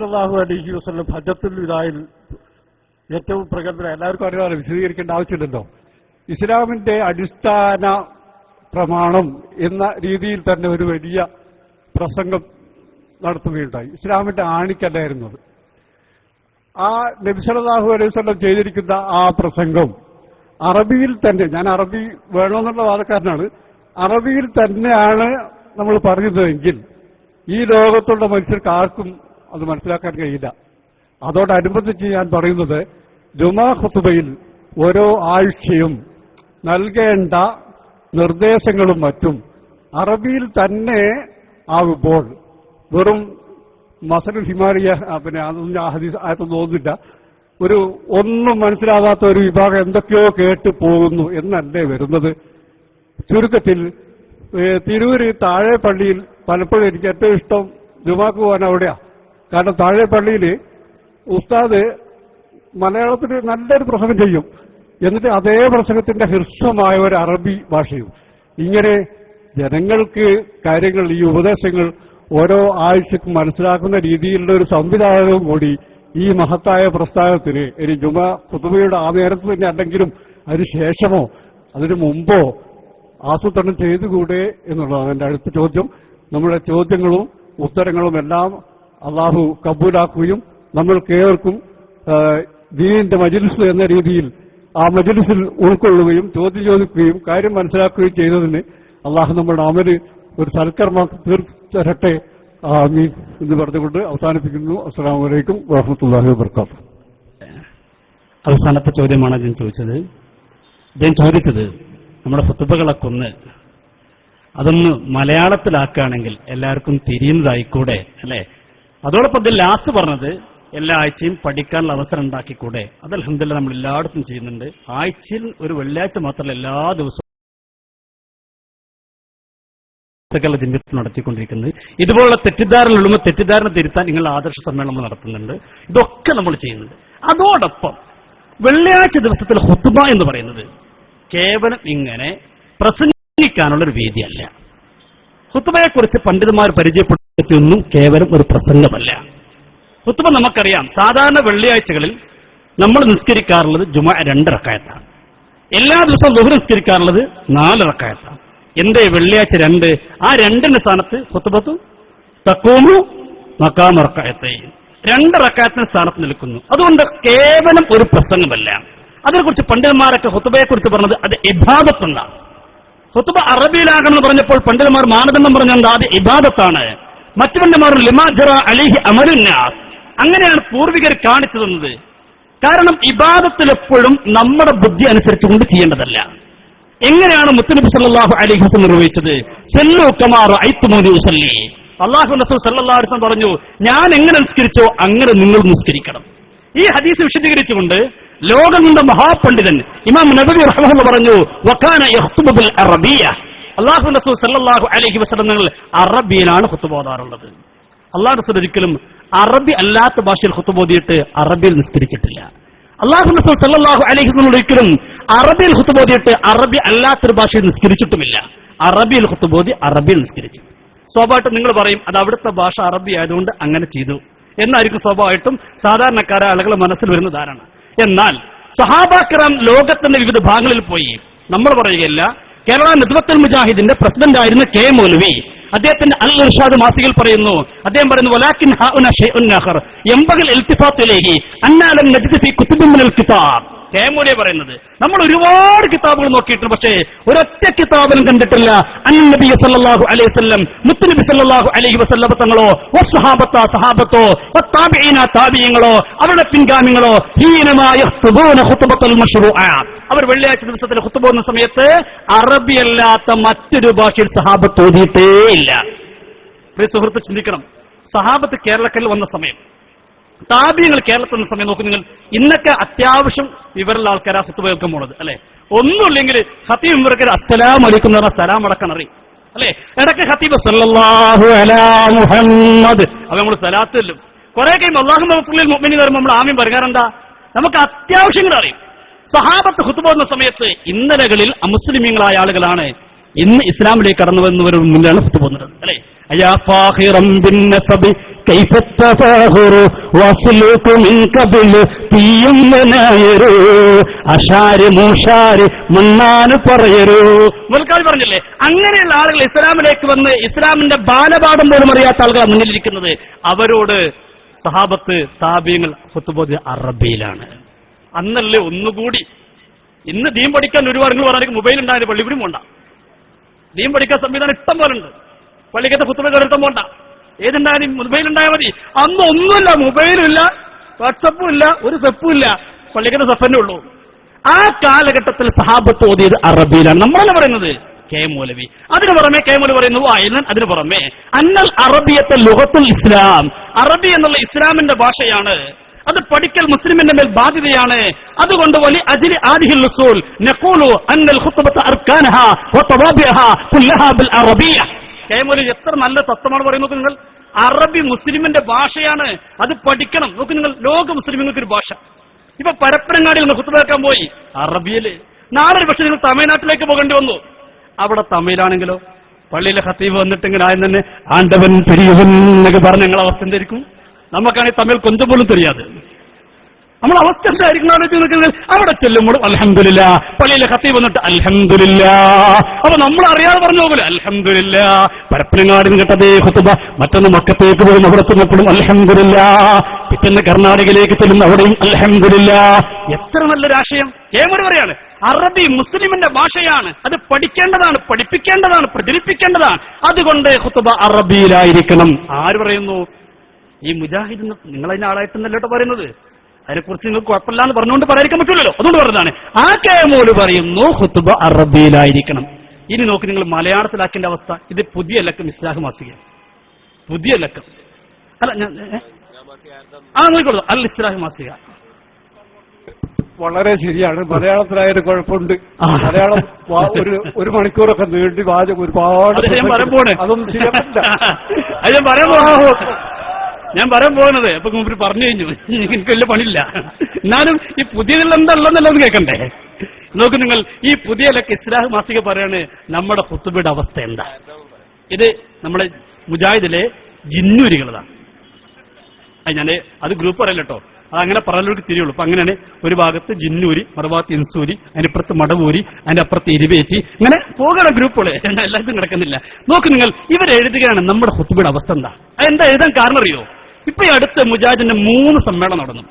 സല്ലല്ലാഹു അലഹി വസ്ലം ഹജ്ജത്തുൽ വിദായിൽ ഏറ്റവും പ്രകടന എല്ലാവർക്കും അറിയാതെ വിശദീകരിക്കേണ്ട ആവശ്യമില്ലല്ലോ. ഇസ്ലാമിന്റെ അടിസ്ഥാന പ്രമാണം എന്ന രീതിയിൽ തന്നെ ഒരു വലിയ പ്രസംഗം നടത്തുകയുണ്ടായി. ഇസ്ലാമിന്റെ ആണിക്കല്ലായിരുന്നത് ആ നബിസലാഹു അലൈഹി വസല്ലം ചെയ്തിരിക്കുന്ന ആ പ്രസംഗം അറബിയിൽ തന്നെ ഞാൻ അറബി വേണമെന്നുള്ള വാദക്കാരനാണ് അറബിയിൽ തന്നെയാണ് നമ്മൾ പറയുന്നതെങ്കിൽ ഈ ലോകത്തുള്ള മനുഷ്യർക്ക് ആർക്കും അത് മനസ്സിലാക്കാൻ കഴിയില്ല. അതോടനുബന്ധിച്ച് ഞാൻ പറയുന്നത് ജുമാ ഖുത്തുബയിൽ ഓരോ ആഴ്ചയും നൽകേണ്ട നിർദ്ദേശങ്ങളും മറ്റും അറബിയിൽ തന്നെ ആകുമ്പോൾ വെറും മസലുൽ ഹിമാലിയ പിന്നെ അതൊന്നും ഹദീസ് ആയതൊന്നും തോന്നുന്നില്ല. ഒരു ഒന്നും മനസ്സിലാകാത്ത ഒരു വിഭാഗം എന്തൊക്കെയോ കേട്ട് പോകുന്നു എന്നല്ലേ വരുന്നത്. ചുരുക്കത്തിൽ തിരൂര് താഴെ പള്ളിയിൽ പലപ്പോഴും എനിക്ക് ഏറ്റവും ഇഷ്ടം ജുമാക്ക് പോകാൻ അവിടെയാ. കാരണം താഴെ പള്ളിയിൽ ഉസ്താദ് മലയാളത്തിൽ നല്ലൊരു പ്രസംഗം ചെയ്യും. എന്നിട്ട് അതേ പ്രസംഗത്തിന്റെ ഹ്രസ്വമായ ഒരു അറബി ഭാഷയും. ഇങ്ങനെ ജനങ്ങൾക്ക് കാര്യങ്ങൾ ഈ ഉപദേശങ്ങൾ ഓരോ ആഴ്ചക്കും മനസ്സിലാക്കുന്ന രീതിയിലുള്ള ഒരു സംവിധാനവും കൂടി ഈ മഹത്തായ പ്രസ്ഥാനത്തിന് ഇനി ജുമ പുതുമയുടെ ആ നേരത്ത് തന്നെ അല്ലെങ്കിലും അതിന് ശേഷമോ അതിനു മുമ്പോ ആസൂത്രണം ചെയ്തുകൂടെ എന്നുള്ളതാണ് എന്റെ അടുത്ത ചോദ്യം. നമ്മുടെ ചോദ്യങ്ങളും ഉത്തരങ്ങളും എല്ലാം അള്ളാഹു കബൂലാക്കുകയും നമ്മൾക്ക് ഏവർക്കും ദീനിന്റെ മജിലിസ് എന്ന രീതിയിൽ ആ മജിലിസിൽ ഉൾക്കൊള്ളുകയും ചോദ്യം ചോദിക്കുകയും കാര്യം മനസ്സിലാക്കുകയും ചെയ്തതിന് അള്ളാഹു നമ്മുടെ അമൽ ഒരു സൽക്കർമ്മ തീർച്ചരട്ടെ ആമീൻ എന്ന് പറഞ്ഞുകൊണ്ട് അവസാനിപ്പിക്കുന്നു. അസ്സാം വലൈക്കും വാഹമത്തല്ലാഹി വർക്കാത്ത അവസാനത്തെ ചോദ്യമാണ് ഞാൻ ചോദിച്ചത്. അദ്ദേഹം ചോദിച്ചത് നമ്മുടെ ഫുത്തുബകളൊക്കെ ഒന്ന് അതൊന്ന് മലയാളത്തിലാക്കുകയാണെങ്കിൽ എല്ലാവർക്കും തിരിയുന്നതായിക്കൂടെ അല്ലെ? അതോടൊപ്പം ഇതിൽ ലാസ്റ്റ് പറഞ്ഞത് എല്ലാ ആഴ്ചയും പഠിക്കാനുള്ള അവസരം ഉണ്ടാക്കിക്കൂടെ? അത് അലഹമില്ല നമ്മൾ എല്ലായിടത്തും ചെയ്യുന്നുണ്ട്. ആഴ്ചയിൽ ഒരു വെള്ളിയാഴ്ച മാത്രമല്ല എല്ലാ ദിവസവും നടത്തിക്കൊണ്ടിരിക്കുന്നത്. ഇതുപോലുള്ള തെറ്റിദ്ധാരണ തെറ്റിദ്ധാരണ തിരുത്താൻ നിങ്ങൾ ആദർശ സമ്മേളനം നടത്തുന്നുണ്ട്. ഇതൊക്കെ നമ്മൾ ചെയ്യുന്നുണ്ട്. അതോടൊപ്പം വെള്ളിയാഴ്ച ദിവസത്തിൽ ഹുത്തുബ എന്ന് പറയുന്നത് കേവലം ഇങ്ങനെ പ്രസംഗിക്കാനുള്ള ഒരു വേദിയല്ല ഹുത്തുബയെക്കുറിച്ച് പണ്ഡിതന്മാർ പരിചയപ്പെടുത്തിയൊന്നും കേവലം ഒരു പ്രസംഗമല്ല. ഹുത്തുമ നമുക്കറിയാം സാധാരണ വെള്ളിയാഴ്ചകളിൽ നമ്മൾ നിസ്കരിക്കാറുള്ളത് ജുമ രണ്ടിറക്കായത്താണ് എല്ലാ ദിവസവും ദുഹർ നിസ്കരിക്കാറുള്ളത് നാലിറക്കായത്താണ് എന്റെ വെള്ളിയാഴ്ച രണ്ട്? ആ രണ്ടിന്റെ സ്ഥാനത്ത് ഹുത്തുബത്തു തക്കോമു മക്കാമറക്കായത്തെയും രണ്ട് റക്കായത്തിന് സ്ഥാനത്ത് നിൽക്കുന്നു. അതുകൊണ്ട് കേവലം ഒരു പ്രസംഗമല്ല. അതിനെക്കുറിച്ച് പണ്ഡിതന്മാരൊക്കെ ഹുത്തുബയെക്കുറിച്ച് പറഞ്ഞത് അത് ഇബാദത്തുണ്ടാണ് ഹുത്തുബ അറബിയിലാകണമെന്ന് പറഞ്ഞപ്പോൾ പണ്ഡിതന്മാർ മാനദണ്ഡം പറഞ്ഞത് അത് ഇബാദത്താണ്. മറ്റു പണ്ഡിതന്മാർ ലിമാജറ അലിഹി അമരുന്നാസ് അങ്ങനെയാണ് പൂർവികർ കാണിച്ചു തന്നത് കാരണം ഇബാദത്തിൽ എപ്പോഴും നമ്മുടെ ബുദ്ധി അനുസരിച്ചുകൊണ്ട് ചെയ്യേണ്ടതല്ല. എങ്ങനെയാണ് മുത്തനബി സല്ലാഹു അലൈഹി വസല്ലം നിർവഹിച്ചത്? സെല്ലു കമാറ ഐത്തുമോദി ഉസല്ലി അള്ളാഹു അലൈഹി വസല്ലം പറഞ്ഞു ഞാൻ എങ്ങനെ നിസ്കരിച്ചോ അങ്ങനെ നിങ്ങൾ നിസ്കരിക്കണം. ഈ ഹദീസ് വിശദീകരിച്ചുകൊണ്ട് ലോകം കൊണ്ട മഹാപണ്ഡിതൻ. ഇമാം നബി റഹ്മാൻ പറഞ്ഞു വക്കാന യഖ്തുബുൽ അറബിയ. അള്ളാഹു റസൂൽ സല്ലല്ലാഹു അലൈഹി വസല്ലം നിങ്ങൾ അറബിയിലാണ് ഖുത്ബ ഓതാറുള്ളത്. അള്ളാഹു റസൂൽ ഒരിക്കലും അറബി അല്ലാത്ത ഭാഷയിൽ ഖുത്ബ ഓതിയിട്ട് അറബിയിൽ നിസ്കരിച്ചിട്ടില്ല. അള്ളാഹു റസൂൽ സല്ലല്ലാഹു അലൈഹി വസല്ലം ഒരിക്കലും അറബിയിൽ ഖുത്ബ ഓതിയിട്ട് അറബി അല്ലാത്തൊരു ഭാഷയിൽ നിസ്കരിച്ചിട്ടുമില്ല. അറബിയിൽ ഓതി അറബിയിൽ നിസ്കരിച്ചു. സ്വാഭാവികമായിട്ടും നിങ്ങൾ പറയും അത് അവിടുത്തെ ഭാഷ അറബി ആയതുകൊണ്ട് അങ്ങനെ ചെയ്തു. എന്നായിരിക്കും സ്വാഭാവികമായിട്ടും സാധാരണക്കാരായ ആളുകൾ മനസ്സിൽ വരുന്ന ധാരണ. എന്നാൽ സഹാബാക്രാം ലോകത്തിന്റെ വിവിധ ഭാഗങ്ങളിൽ പോയി. നമ്മൾ പറയുകയല്ല കേരള നിദ്വത്തൽ മുജാഹിദിന്റെ പ്രസിഡന്റ് ആയിരുന്ന കെ മൗലവി അദ്ദേഹത്തിന്റെ അൽ ഇർഷാദ് മാസികയിൽ പറയുന്നു അദ്ദേഹം പറയുന്നു വലാക്കിൻ ഇൽത്തിഫാത്ത് ഇലൈഹി അന്നാലം നജിദ് ഫീ മിനൽ കിതാബ്. കെ മൗലവി പറയുന്നത്. നമ്മൾ ഒരുപാട് കിതാബുകൾ നോക്കിയിട്ടുണ്ട് പക്ഷേ ഒരൊറ്റ കിതാബിലും കണ്ടിട്ടില്ല. അന്നബി സല്ലല്ലാഹു അലൈഹി വസല്ലം മുത്തുനബി സല്ലല്ലാഹു അലൈഹി വസല്ലം തങ്ങളോ വസ്സഹാബത്ത സഹാബത്തോ ഓ വത്താബിഈന താബിയങ്ങളോ അവരുടെ പിൻഗാമികളോ ഹീനമായ അവർ വെള്ളിയാഴ്ച ദിവസത്തിൽ ഖുതുബ പോകുന്ന സമയത്ത് അറബി അല്ലാത്ത മറ്റൊരു ഭാഷയിൽ സഹാബത്ത് ഓതിയിട്ടേ ഇല്ല. സുഹൃത്ത് ചിന്തിക്കണം. സഹാബത്ത് കേരളക്കല്ലിൽ വന്ന സമയം. താപ്യങ്ങൾ കേരളത്തിൽ നിന്ന് സമയം നോക്കും നിങ്ങൾ. ഇന്നൊക്കെ അത്യാവശ്യം വിവരമുള്ള ആൾക്കാരാ സ്വത്ത് പോണത് അല്ലെ? ഒന്നുമില്ലെങ്കിൽ ഹത്തീബ് ഇവർക്ക് അസ്സലാം അലിക്കും എന്ന് പറഞ്ഞാൽ സലാം അടക്കം അറിയും അല്ലെ? ഇടയ്ക്ക് ഹത്തീബ് സല്ലല്ലാഹു അലാ മുഹമ്മദ്. അപ്പൊ നമ്മൾ സലാത്തില്ലും കുറെ കഴിയുമ്പോൾ അള്ളാഹു മഹഫുള്ളിൽ മുഅ്മിനീൻ വരുമ്പോൾ നമ്മൾ ആമീൻ പറയാറുണ്ടാ നമുക്ക് അത്യാവശ്യങ്ങൾ അറിയും. സഹാബത്ത് ഹുത്തു പോകുന്ന സമയത്ത് ഇന്നലകളിൽ അമുസ്ലിമീങ്ങളായ ആളുകളാണ് ഇന്ന് ഇസ്ലാമിലേക്ക് കടന്നു വന്നവർ മുന്നിലാണ് ഹുത്തു പോകുന്നത് അല്ലെ? كيف التفاخر وصلك من قبل തീയുന്നനായരു അഷാര് മൂഷാര് മണ്ണാന് പറയരു മുൽക്കാൽ പറഞ്ഞില്ലേ അങ്ങനെയുള്ള ആളുകൾ ഇസ്ലാമിലേക്ക് വന്ന് ഇസ്ലാമിന്റെ ബാലപാഠം പോലും അറിയാത്ത ആളുകൾ മുന്നിലിരിക്കുന്നത് അവരോട് സഹാബത്ത് താബിയങ്ങൾ ഹുത്തുബോധ അറബിയിലാണ് അന്നല്ലേ ഒന്നുകൂടി ഇന്ന് ദീൻ പഠിക്കാൻ ഒരുപാട് നിങ്ങൾ പറഞ്ഞാൽ മൊബൈൽ ഉണ്ടായാലും പള്ളി ഇവിടെ പോണ്ട ദീൻ പഠിക്കാൻ സംവിധാനം ഇഷ്ടം പോലെ ഉണ്ട് പള്ളിക്കത്തെ കുത്തുബ കയറിട്ടം പോണ്ട ഏതുണ്ടായാലും മൊബൈൽ ഉണ്ടായാൽ മതി. അന്ന് ഒന്നുമില്ല മൊബൈലും ഇല്ല വാട്സപ്പും ഇല്ല ഒരു സെപ്പും ഇല്ല പള്ളിക്കത്തെ സെപ്പന്നെ ഉള്ളൂ. ആ കാലഘട്ടത്തിൽ സഹാബത്ത് ഓതിയത് അറബിയിലാണ്. നമ്മളല്ല പറയുന്നത്? കെ മൗലവി. അതിന് പുറമെ കെ മൗലവി പറയുന്നു അയലൻ അതിന് പുറമെ. അന്നൽ അറബിയത്തെ ലുഹത്തുൽ ഇസ്ലാം. അറബി എന്നുള്ള ഇസ്ലാമിന്റെ ഭാഷയാണ്. അത് പഠിക്കൽ മുസ്ലിമിന്റെ മേൽ ബാധ്യതയാണ്. അതുകൊണ്ട് വലി അജിലി ആദിഹിൽ റസൂൽ നഖൂലു അന്നൽ ഖുത്ബത അർക്കാനഹ ബിൽ അറബിയ. കെ എത്ര നല്ല തത്വമാണ് പറയുന്നത് നിങ്ങൾ. അറബി മുസ്ലിമിന്റെ ഭാഷയാണ് അത് പഠിക്കണം. നോക്ക് നിങ്ങൾ ലോക മുസ്ലിമുകൾക്ക് ഒരു ഭാഷ. ഇപ്പൊ പരപ്പനങ്ങാടിയിൽ നിന്ന് കുത്തുതാക്കാൻ പോയി. അറബിയിൽ നാളൊരു പക്ഷെ നിങ്ങൾ തമിഴ്നാട്ടിലേക്ക് പോകേണ്ടി വന്നു. അവിടെ തമിഴിലാണെങ്കിലോ പള്ളിയിലെ ഹത്തീവ് വന്നിട്ടെങ്കിൽ ആദ്യം തന്നെ ആണ്ടവൻ പെരിയവൻ എന്നൊക്കെ പറഞ്ഞ് ഞങ്ങളെ അവസ്ഥ എന്തായിരിക്കും? നമുക്കാണെങ്കിൽ തമിഴ് കൊഞ്ചം പോലും തെരിയാതെ നമ്മൾ അവസ്ഥ എന്തായിരിക്കും ആലോചിച്ച് നിൽക്കുന്നത്. അവിടെ ചെല്ലുമ്പോൾ അലഹമില്ല പള്ളിയിലെ കത്തി വന്നിട്ട് അലഹമില്ല അപ്പൊ നമ്മൾ അറിയാതെ പറഞ്ഞു പോകില്ല അലഹമില്ല പരപ്പനങ്ങാടിന് കേട്ടതേ ഹുത്തുബ മറ്റൊന്ന് മക്കത്തേക്ക് പോകും അവിടെ ചെന്നപ്പോഴും അലഹമില്ല പിറ്റന്ന് കർണാടകയിലേക്ക് ചെല്ലുന്ന അവിടെയും അലഹമില്ല എത്ര നല്ലൊരു ആശയം ഏമൊരു പറയാണ് അറബി മുസ്ലിമിന്റെ ഭാഷയാണ്. അത് പഠിക്കേണ്ടതാണ് പഠിപ്പിക്കേണ്ടതാണ് പ്രചരിപ്പിക്കേണ്ടതാണ്. അതുകൊണ്ട് ഹുത്തുബ അറബിയിലായിരിക്കണം. ആര് പറയുന്നു? ഈ മുജാഹിദ് നിങ്ങളതിന്റെ ആളായിട്ടെന്നല്ലോട്ടോ പറയുന്നത്? അതിനെക്കുറിച്ച് നിങ്ങൾ കുഴപ്പമില്ല എന്ന് പറഞ്ഞുകൊണ്ട് പറയാതിരിക്കാൻ പറ്റില്ലല്ലോ അതുകൊണ്ട് പറഞ്ഞതാണ് ആ കേമോൽ പറയുന്നു ഹുത്തുബ അറബിയിലായിരിക്കണം. ഇനി നോക്ക് നിങ്ങൾ മലയാളത്തിലാക്കേണ്ട അവസ്ഥ. ഇത് പുതിയ ലക്കം ഇസ്ലാഹ് മാസിക പുതിയ ലക്കം. അല്ല ഞാൻ ആ നോക്കിക്കോളൂ അല്ല ഇസ്ലാഹ് മാസിക വളരെ ശരിയാണ്. മലയാളത്തിലായൊരു കുഴപ്പമുണ്ട്. മലയാളം ഒരു ഒരു മണിക്കൂറൊക്കെ നീണ്ടി വാചകം ഒരുപാട് അതും ചെയ്യാൻ പറ്റില്ല. ഞാൻ പറയാൻ പോകുന്നത് അപ്പൊ മുമ്പിൽ പറഞ്ഞു കഴിഞ്ഞു. എനിക്ക് വലിയ പണിയില്ല. എന്നാലും ഈ പുതിയതിൽ എന്താ ഉള്ളതെന്നല്ല കേൾക്കണ്ടേ? നോക്ക് നിങ്ങൾ ഈ പുതിയ ഇസ്ലാഹ് മാസിക പറയാണ് നമ്മുടെ കുത്തുബയുടെ അവസ്ഥ എന്താ? ഇത് നമ്മുടെ മുജാഹിദിലെ ജിന്നൂരികളതാണ്. അത് ഞാൻ അത് ഗ്രൂപ്പ് പറയല്ല കേട്ടോ അത് അങ്ങനെ പറയുന്നവർക്ക് തിരിയുള്ളൂ. അപ്പൊ അങ്ങനെയാണ് ഒരു ഭാഗത്ത് ജിന്നൂരി മറുഭാഗത്ത് ഇൻസൂരി അതിനപ്പുറത്ത് മടവൂരി അതിന്റെ അപ്പുറത്ത് ഇരുവേറ്റി അങ്ങനെ പോകണ ഗ്രൂപ്പുകൾ എല്ലാവർക്കും കിടക്കുന്നില്ല. നോക്ക് നിങ്ങൾ ഇവരെഴുതുകയാണ് നമ്മുടെ ഹുത്തുബിയുടെ അവസ്ഥ എന്താ? അതെന്താ എഴുതാൻ കാരണം അറിയോ? ഇപ്പൊ ഈ അടുത്ത മുജാഹിദിന്റെ മൂന്ന് സമ്മേളനം നടന്നു.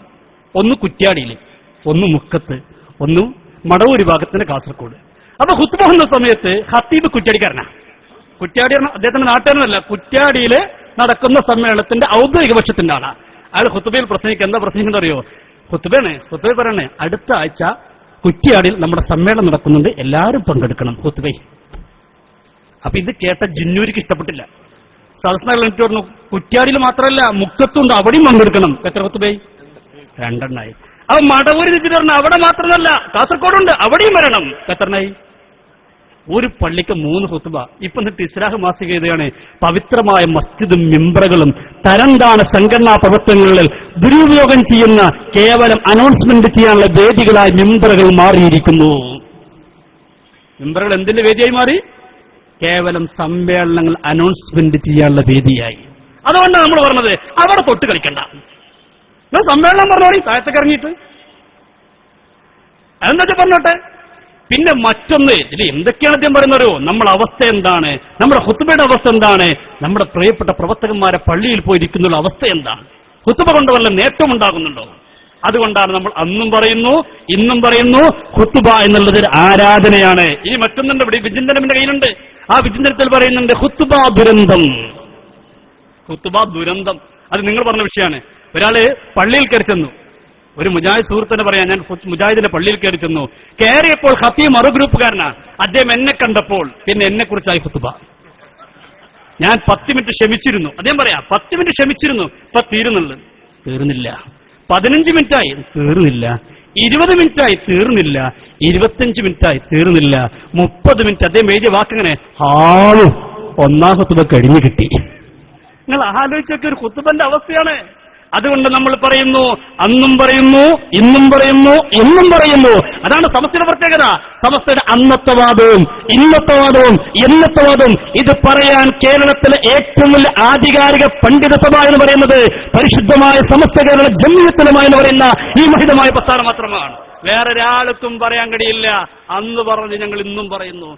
ഒന്ന് കുറ്റ്യാടിയിൽ ഒന്ന് മുക്കത്ത് ഒന്ന് മടവൂരി ഭാഗത്തിന്റെ കാസർഗോഡ്. അപ്പൊ ഹുത്തുബ എന്ന സമയത്ത് ഹത്തീബ് കുറ്റ്യാടിക്കാരനാ. കുറ്റ്യാടി അദ്ദേഹത്തിന്റെ നാട്ടുകാരനല്ല കുറ്റ്യാടിയിൽ നടക്കുന്ന സമ്മേളനത്തിന്റെ ഔദ്യോഗിക പക്ഷത്തിന്റെ ആളാ. അയാൾ ഹുത്തുബയിൽ പ്രസംഗിക്കുക എന്താ പ്രസംഗിക്കുന്നത് അറിയോ? ഹുത്തുബയാണ് ഹുത്തുബ പറയണേ അടുത്ത ആഴ്ച കുറ്റ്യാടിയിൽ നമ്മുടെ സമ്മേളനം നടക്കുന്നുണ്ട് എല്ലാവരും പങ്കെടുക്കണം ഹുത്തുബൈ അപ്പൊ ഇത് കേട്ട ജിന്നൂരിക്ക് ഇഷ്ടപ്പെട്ടില്ല. സദസ്നകൾ എനിക്ക് പറഞ്ഞു കുറ്റ്യാടിയിൽ മാത്രമല്ല മുക്കത്തുണ്ട് അവിടെയും പങ്കെടുക്കണം. എത്ര ഹുത്തുബൈ രണ്ടെണ്ണായി. അപ്പൊ മടവൂരി തിരിച്ചു പറഞ്ഞു അവിടെ മാത്രമല്ല കാസർഗോഡുണ്ട് അവിടെയും വരണം. എത്രണ്ണായി? ഒരു പള്ളിക്ക് മൂന്ന് ഹുത്തുബ ഇപ്പൊ എന്നിട്ട് ഇസ്ലാഹ് മാസിക എഴുതുകയാണ്. പവിത്രമായ മസ്ജിദും മെമ്പറുകളും തരംതാണ സംഘടനാ പ്രവർത്തനങ്ങളിൽ ദുരുപയോഗം ചെയ്യുന്ന കേവലം അനൗൺസ്മെന്റ് ചെയ്യാനുള്ള വേദികളായ മെമ്പറുകൾ മാറിയിരിക്കുന്നു. മെമ്പറുകൾ എന്തിന്റെ വേദിയായി മാറി? കേവലം സമ്മേളനങ്ങൾ അനൗൺസ്മെന്റ് ചെയ്യാനുള്ള വേദിയായി. അതുകൊണ്ടാണ് നമ്മൾ പറഞ്ഞത് അവിടെ തൊട്ട് കളിക്കണ്ട. നിങ്ങൾ സമ്മേളനം പറഞ്ഞോളി താഴത്തേക്ക് ഇറങ്ങിയിട്ട്. അതെന്താ പറഞ്ഞോട്ടെ? പിന്നെ മറ്റൊന്ന് ഇതിൽ എന്തൊക്കെയാണ് അദ്ദേഹം പറയുന്നത് നമ്മുടെ അവസ്ഥ എന്താണ്? നമ്മുടെ ഹുത്തുബയുടെ അവസ്ഥ എന്താണ്? നമ്മുടെ പ്രിയപ്പെട്ട പ്രവർത്തകന്മാരെ പള്ളിയിൽ പോയിരിക്കുന്ന അവസ്ഥ എന്താണ്? ഹുത്തുബ കൊണ്ട് വല്ല നേട്ടം ഉണ്ടാകുന്നുണ്ടോ? അതുകൊണ്ടാണ് നമ്മൾ അന്നും പറയുന്നു ഇന്നും പറയുന്നു ഹുത്തുബ എന്നുള്ളത് ആരാധനയാണ്. ഇനി മറ്റൊന്നുണ്ട് ഇവിടെ വിചിന്തനം എന്റെ കയ്യിലുണ്ട്. ആ വിചിന്തനത്തിൽ പറയുന്നുണ്ട് ഹുത്തുബ ദുരന്തം. ഹുത്തുബ ദുരന്തം. അത് നിങ്ങൾ പറഞ്ഞ വിഷയമാണ്. ഒരാൾ പള്ളിയിൽ കയറി ചെന്നു. ഒരു മുജാഹിദ് സുഹൃത്തിനെ പറയാൻ ഞാൻ മുജാഹിദിന്റെ പള്ളിയിൽ കയറി ചെന്നു. കയറിയപ്പോൾ ഹത്തി മറു ഗ്രൂപ്പുകാരനാണ് അദ്ദേഹം എന്നെ കണ്ടപ്പോൾ പിന്നെ എന്നെ കുറിച്ചായി ഹുത്തുബ. ഞാൻ പത്ത് മിനിറ്റ് ക്ഷമിച്ചിരുന്നു. അദ്ദേഹം പറയാ പത്ത് മിനിറ്റ് ക്ഷമിച്ചിരുന്നു. ഇപ്പൊ തീരുന്നുള്ളു. തീർന്നില്ല. പതിനഞ്ച് മിനിറ്റായി. തീർന്നില്ല. ഇരുപത് മിനിറ്റായി തീർന്നില്ല ഇരുപത്തഞ്ച് മിനിറ്റായി തീർന്നില്ല മുപ്പത് മിനിറ്റ്. അദ്ദേഹം എഴുതിയ വാക്കങ്ങനെ ഹാളും ഒന്നാം കുത്തുബ കഴിഞ്ഞു കിട്ടി. നിങ്ങൾ ആലോചിച്ചൊക്കെ ഒരു കുത്തുബന്റെ അവസ്ഥയാണ്. അതുകൊണ്ട് നമ്മൾ പറയുന്നു അന്നും പറയുന്നു ഇന്നും പറയുന്നു എന്നും പറയുന്നു. അതാണ് സമസ്തയുടെ പ്രത്യേകത. സമസ്തയുടെ വാദവും എന്നത്തെ വാദവും. ഇത് പറയാൻ കേരളത്തിലെ ഏറ്റവും വലിയ ആധികാരിക പണ്ഡിത സഭ എന്ന് പറയുന്നത് പരിശുദ്ധമായ സമസ്ത കേരള ജമ്മിയത്തിലുമായി പറയുന്ന ഈ മഹിതമായ പ്രസ്ഥാനം മാത്രമാണ്. വേറൊരാൾക്കും പറയാൻ കഴിയില്ല. അന്ന് പറഞ്ഞ് ഞങ്ങൾ ഇന്നും പറയുന്നു.